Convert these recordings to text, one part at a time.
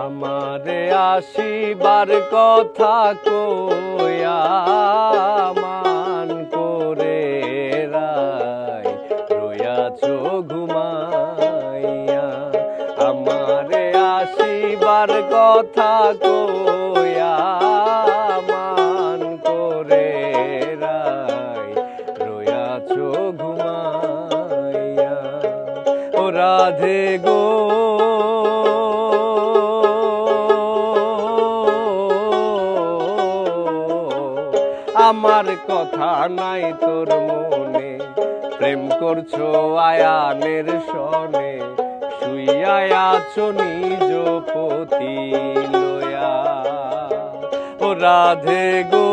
আমারে আসিবার কথা কয়া মান করে রাই রয়াছো ঘুমাইয়া। আমারে আসিবার কথা কয়া মান করে রাই রয়াছো ঘুমাইয়া। ও রাধে গো আমার কথা নাই তোর মনে। প্রেম করছ আয়ানের সনে শুইয়া আছো নিজ লয়া। ও রাধে গো।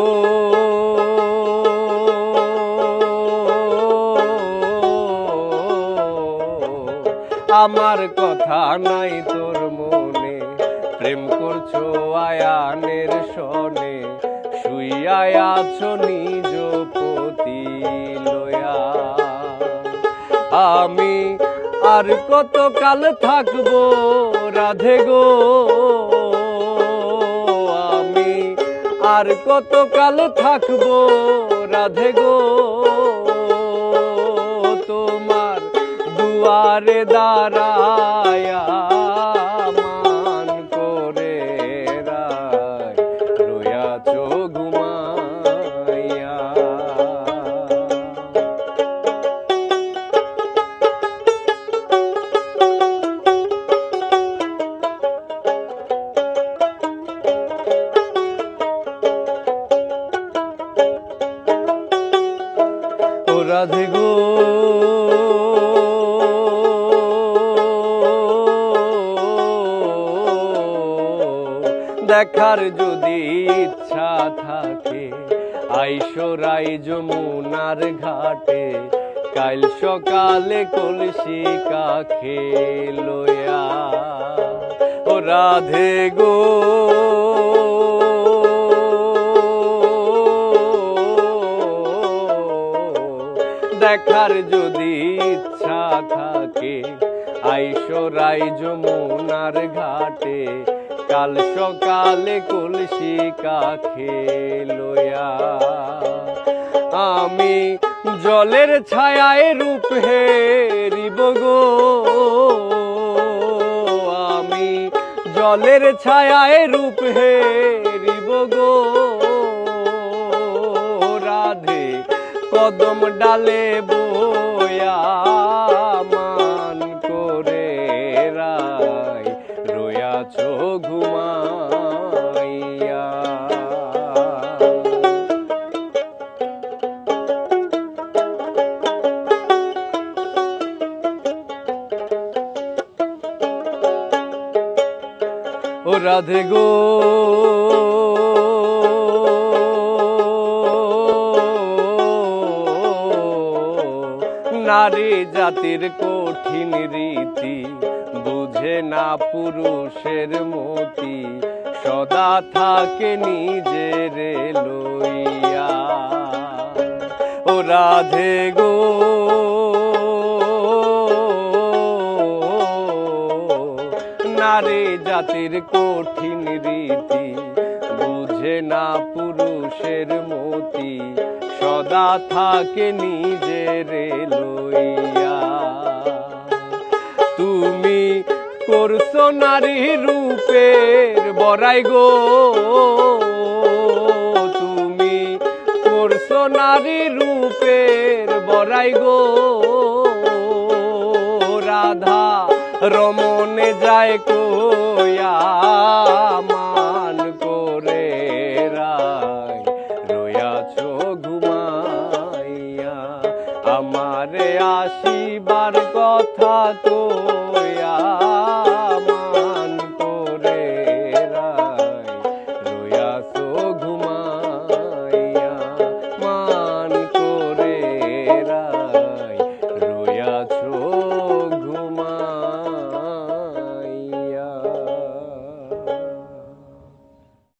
আমার কথা নাই তোর মনে। প্রেম করছ আয়ানের সনে আছো নিজ পতি লয়া আমি আর কত কাল থাকব রাধে গো? আমি আর কত কাল থাকব রাধে গো? তোমার দুয়ারে দাঁড়ায়া রাধে গো। দেখার যদি ইচ্ছা থাকে আইসরাই যমুনার ঘাটে। কাল সকালে কলসি কাখে লয়া ও রাধে গো। দেখার যদি ইচ্ছা থাকে আইসরাই যমুনার ঘাটে, কাল সকালে কলসি কাখে লয়া আমি জলের ছায়ায় রূপ হেরিব গো। আমি জলের ছায়ায় রূপ হেরিব গো। কদম ডালে বয়া মান করে রাই রয়াছো ঘুমাইয়া। ও রাধে গো। জাতির কঠিন রীতি, বুঝে না পুরুষের মতি, সদা থাকে নিজের লইয়া। ও রাধে গো। নারী জাতির কঠিন রীতি, বুঝে না পুরুষের মতি, সদা থাকে নিজের করছ নারী রূপের বড়াই গো। তুমি করছ নারী রূপের বড়াই গো। রাধা রমনে যায় কোয়া মান করে রায়। রয়াছো ঘুমাইয়া, আমারে আসিবার কথা